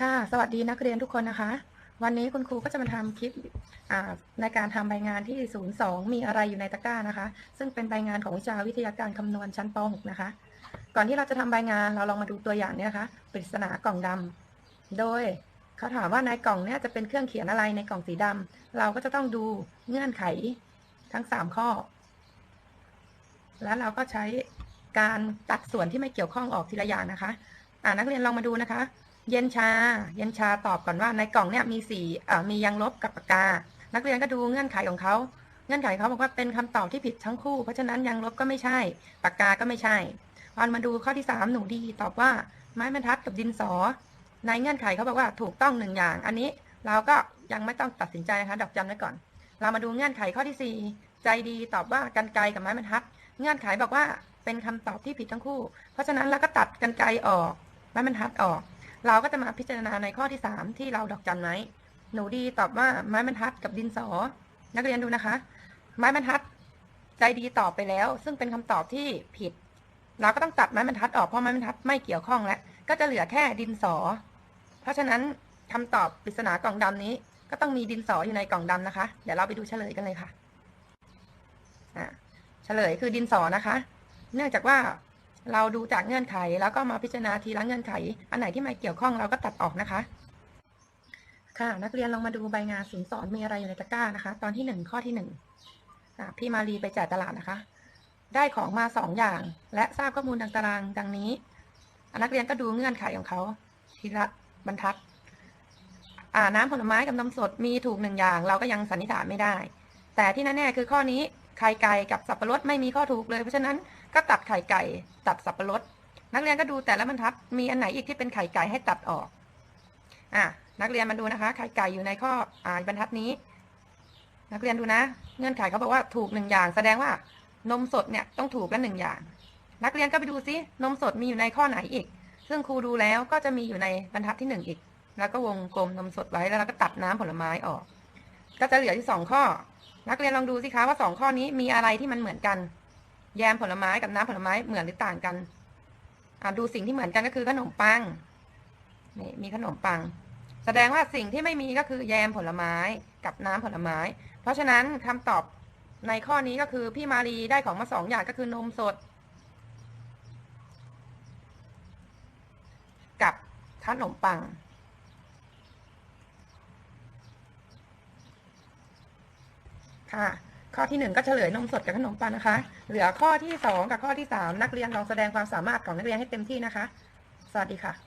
ค่ะ สวัสดีนักเรียนทุกคนนะคะ วันนี้คุณครูก็จะมาทำคลิปในการทำใบงานที่ 02 มีอะไรอยู่ในตะกร้านะคะ ซึ่งเป็นใบงานของวิชาวิทยาการคำนวณชั้นป .6 นะคะ ก่อนที่เราจะทำใบงานเราลองมาดูตัวอย่างเนี่ยนะคะปริศนากล่องดำโดยเขาถามว่าในกล่องเนี่ยจะเป็นเครื่องเขียนอะไรในกล่องสีดำเราก็จะต้องดูเงื่อนไขทั้ง 3 ข้อ แล้วเราก็ใช้การตัดส่วนที่ไม่เกี่ยวข้องออกทีละอย่างนะคะ อ่านักเรียนลองมาดูนะคะ เย็นชา เย็นชาตอบก่อนว่าในกล่องเนี่ยมีสีเอ่อมียางลบกับปากกา นักเรียนก็ดูเงื่อนไขของเขา เงื่อนไขเขาบอกว่าเป็นคำตอบที่ผิดทั้งคู่ เพราะฉะนั้นยางลบก็ไม่ใช่ ปากกาก็ไม่ใช่วันมาดูข้อที่สามหนูดีตอบว่าไม้บรรทัดกับดินสอ ในเงื่อนไขเขาบอกว่าถูกต้องหนึ่งอย่าง อันนี้เราก็ยังไม่ต้องตัดสินใจนะคะดอกจันไว้ก่อน เรามาดูเงื่อนไขข้อที่สี่ใจดีตอบว่ากันไกลกับไม้บรรทัด เงื่อนไขบอกว่าเป็นคำตอบที่ผิดทั้งคู่ เพราะฉะนั้นเราก็ตัดกันไกลออกไม้บรรทัดออก เราก็จะมาพิจารณาในข้อที่ 3 ที่เราดอกจันไว้หนูดีตอบว่าไม้บรรทัดกับดินสอ นักเรียนดูนะคะ ไม้บรรทัดใจดีตอบไปแล้ว ซึ่งเป็นคำตอบที่ผิด เราก็ต้องตัดไม้บรรทัดออกเพราะไม้บรรทัดไม่เกี่ยวข้องแล้วก็จะเหลือแค่ดินสอ เพราะฉะนั้นคำตอบปริศนากล่องดำนี้ ก็ต้องมีดินสออยู่ในกล่องดำนะคะ เดี๋ยวเราไปดูเฉลยกันเลยค่ะอะเฉลยคือดินสอนะคะ เนื่องจากว่า เราดูจากเงื่อนไขแล้วก็มาพิจารณาทีละเงื่อนไข อันไหนที่ไม่เกี่ยวข้องเราก็ตัดออกนะคะ ค่ะ นักเรียนลองมาดูใบงานสินสอนมีอะไรอยู่ในตะกร้านะคะ ตอนที่หนึ่งข้อที่หนึ่งพี่มารีไปจ่ายตลาดนะคะ ได้ของมาสองอย่าง และทราบข้อมูลดังตารางดังนี้ นักเรียนก็ดูเงื่อนไขของเขาทีละบรรทัด อ่าน้ำผลไม้กับนมสดมีถูกหนึ่งอย่าง เราก็ยังสันนิษฐานไม่ได้ แต่ที่แน่ๆคือข้อนี้ ไข่ไก่กับสับปะรดไม่มีข้อถูกเลย เพราะฉะนั้นก็ตัดไข่ไก่ ตัดสับปะรด นักเรียนก็ดูแต่ละบรรทัดมีอันไหนอีกที่เป็นไข่ไก่ให้ตัดออกอะนักเรียนมาดูนะคะ ไข่ไก่อยู่ในข้ออ่าบรรทัดนี้ นักเรียนดูนะ เงื่อนไขเขาบอกว่าถูกหนึ่งอย่าง แสดงว่านมสดเนี่ยต้องถูกละหนึ่งอย่าง นักเรียนก็ไปดูซินมสดมีอยู่ในข้อไหนอีก ซึ่งครูดูแล้วก็จะมีอยู่ในบรรทัดที่หนึ่งอีก แล้วก็วงกลมนมสดไว้แล้วเราก็ตัดน้ำผลไม้ออก ก็จะเหลือที่สองข้อ นักเรียนลองดูสิคะว่าสองข้อนี้มีอะไรที่มันเหมือนกัน แยมผลไม้กับน้ำผลไม้เหมือนหรือต่างกันอ่าดูสิ่งที่เหมือนกันก็คือขนมปังนี่มีขนมปัง แสดงว่าสิ่งที่ไม่มีก็คือแยมผลไม้กับน้ำผลไม้ เพราะฉะนั้นคำตอบในข้อนี้ก็คือพี่มารีได้ของมาสองอย่างก็คือนมสด กับขนมปัง ค่ะ ข้อที่หนึ่งก็เฉลยนมสดกับขนมปังนะคะ เหลือข้อที่สองกับข้อที่สามนักเรียนลองแสดงความสามารถของนักเรียนให้เต็มที่นะคะ สวัสดีค่ะ